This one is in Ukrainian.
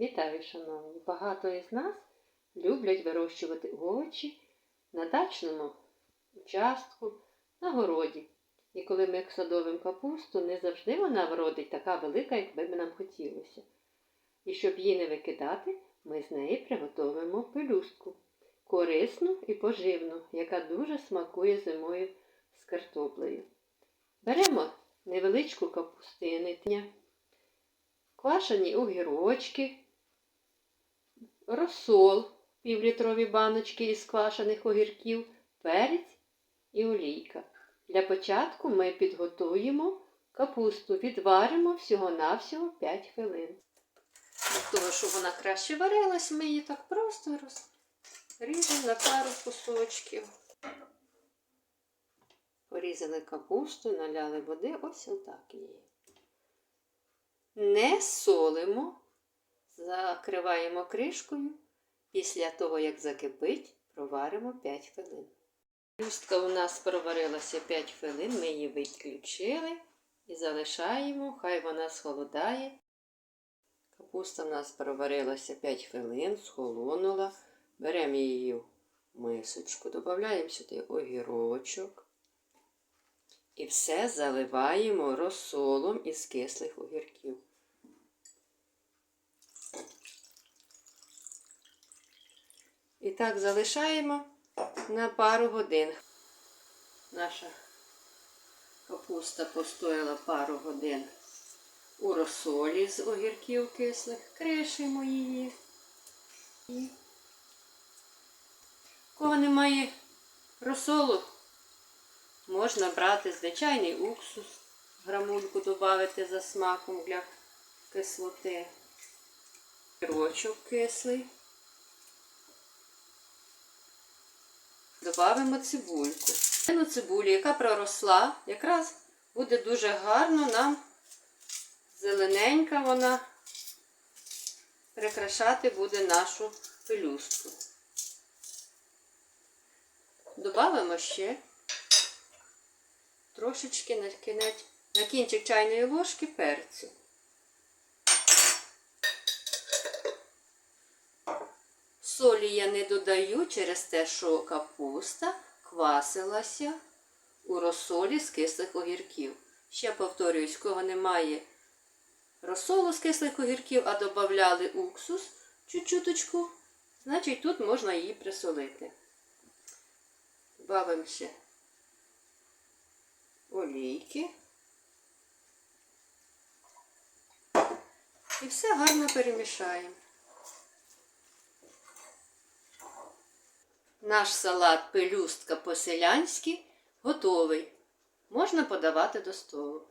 Вітаю, шановні! Багато із нас люблять вирощувати овочі на дачному участку, на городі. І коли ми садовимо капусту, не завжди вона вродить така велика, як би нам хотілося. І щоб її не викидати, ми з неї приготуємо пелюстку. Корисну і поживну, яка дуже смакує зимою з картоплею. Беремо невеличку капустинитня, квашені огірочки, розсол, півлітрові баночки із квашених огірків, перець і олійка. Для початку ми підготуємо капусту, відваримо всього-навсього 5 хвилин. Для того, щоб вона краще варилась, ми її так просто розріжемо на пару кусочків. Порізали капусту, наляли води, ось отак її. Не солимо, закриваємо кришкою. Після того, як закипить, проваримо 5 хвилин. Пюстка у нас проварилася 5 хвилин, ми її виключили і залишаємо, хай вона схолодає. Капуста у нас проварилася 5 хвилин, схолонула. Беремо її в мисочку, додаємо сюди огірочок. І все заливаємо розсолом із кислих огірків. І так залишаємо на пару годин. Наша капуста постояла пару годин у розсолі з огірків кислих. Кришимо її. І... Кого немає розсолу, можна брати звичайний уксус, грамульку додати за смаком для кислоти. Рочок кислий. Добавимо цибульку. Цю цибулю, яка проросла, якраз буде дуже гарно нам зелененька вона прикрашати буде нашу пелюстку. Добавимо ще трошечки на кінець, на кінчик чайної ложки перцю. Солі я не додаю через те, що капуста квасилася у розсолі з кислих огірків. Ще повторююсь, кого немає розсолу з кислих огірків, а додавали уксус чуть-чуточку, значить тут можна її присолити. Добавимо ще олійки. І все гарно перемішаємо. Наш салат пелюстка по-селянськи готовий. Можна подавати до столу.